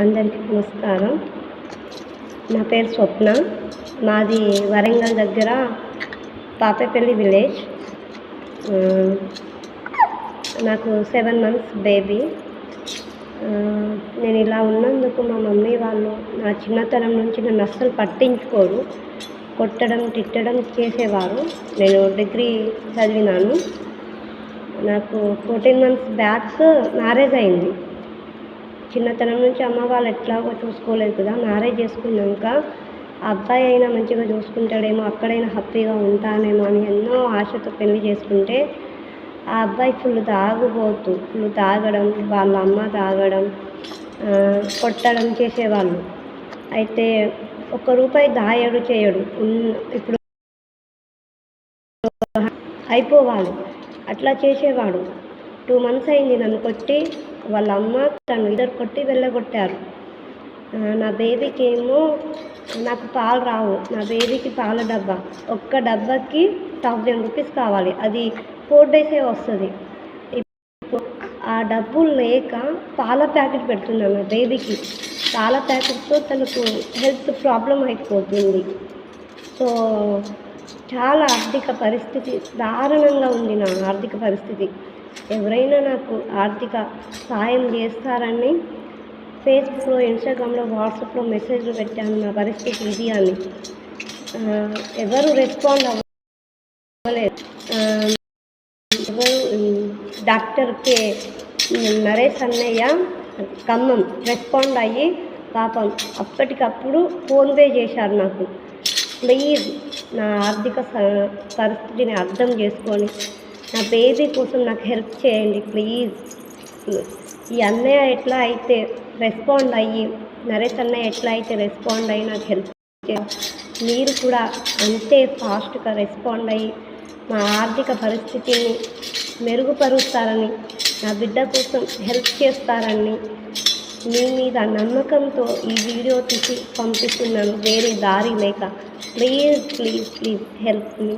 అందరికీ నమస్కారం. నా పేరు స్వప్న. మాది వరంగల్ దగ్గర పాపేపల్లి విలేజ్. నాకు సెవెన్ మంత్స్ బేబీ. నేను ఇలా ఉన్నందుకు మా మమ్మీ వాళ్ళు నా చిన్నతనం నుంచి నన్ను అస్సలు పట్టించుకోరు. కొట్టడం తిట్టడం చేసేవారు. నేను డిగ్రీ చదివినాను. నాకు ఫోర్టీన్ మంత్స్ బ్యాక్ మ్యారేజ్ అయింది. చిన్నతనం నుంచి అమ్మ వాళ్ళు ఎట్లాగో చూసుకోలేదు కదా మ్యారేజ్ చేసుకున్నాక ఆ అబ్బాయి అయినా మంచిగా చూసుకుంటాడేమో అక్కడైనా హ్యాపీగా ఉంటానేమో అని ఎన్నో ఆశతో పెళ్ళి చేసుకుంటే ఆ అబ్బాయి ఫుల్ తాగుబోతు ఫుల్ తాగడం వాళ్ళ అమ్మ తాగడం కొట్టడం చేసేవాళ్ళు. అయితే ఒక్క రూపాయి దాయడు చేయడు. ఇప్పుడు అయిపోవాలి. అట్లా చేసేవాడు. టూ మంత్స్ అయింది నన్ను కొట్టి వాళ్ళ అమ్మ తను ఇద్దరు కొట్టి వెళ్ళగొట్టారు. నా బేబీకి ఏమో నాకు పాలు రావు. నా బేబీకి పాల డబ్బా. ఒక్క డబ్బాకి థౌజండ్ రూపీస్ కావాలి. అది ఫోర్ డేసే వస్తుంది. ఇప్పుడు ఆ డబ్బులు లేక పాల ప్యాకెట్ పెడుతున్నాను నా బేబీకి. పాల ప్యాకెట్తో తనకు హెల్త్ ప్రాబ్లం అయిపోతుంది. సో చాలా ఆర్థిక పరిస్థితి దారుణంగా ఉంది నా ఆర్థిక పరిస్థితి. ఎవరైనా నాకు ఆర్థిక సాయం చేస్తారని ఫేస్బుక్లో ఇన్స్టాగ్రామ్లో వాట్సాప్లో మెసేజ్లు పెట్టాను. నా పరిస్థితి ఇది అని. ఎవరు రెస్పాండ్ అవ్వలేదు. ఎవరు డాక్టర్ కే నరేష్ అన్నయ్య ఖమ్మం రెస్పాండ్ అయ్యి పాపం అప్పటికప్పుడు ఫోన్పే చేశారు నాకు. ప్లీజ్ నా ఆర్థిక స- పరిస్థితిని అర్థం చేసుకొని నా బేబీ కోసం నాకు హెల్ప్ చేయండి ప్లీజ్. ఈ అన్నయ్య ఎట్లా అయితే రెస్పాండ్ అయ్యి నరేష్ అన్నయ్య ఎట్లా అయితే రెస్పాండ్ అయ్యి నాకు హెల్ప్ చేయండి మీరు కూడా అంతే ఫాస్ట్గా రెస్పాండ్ అయ్యి మా ఆర్థిక పరిస్థితిని మెరుగుపరుస్తారని నా బిడ్డ కోసం హెల్ప్ చేస్తారని మీ మీద నమ్మకంతో ఈ వీడియో తీసి పంపిస్తున్నాను వేరే దారి లేక. Please please please help me.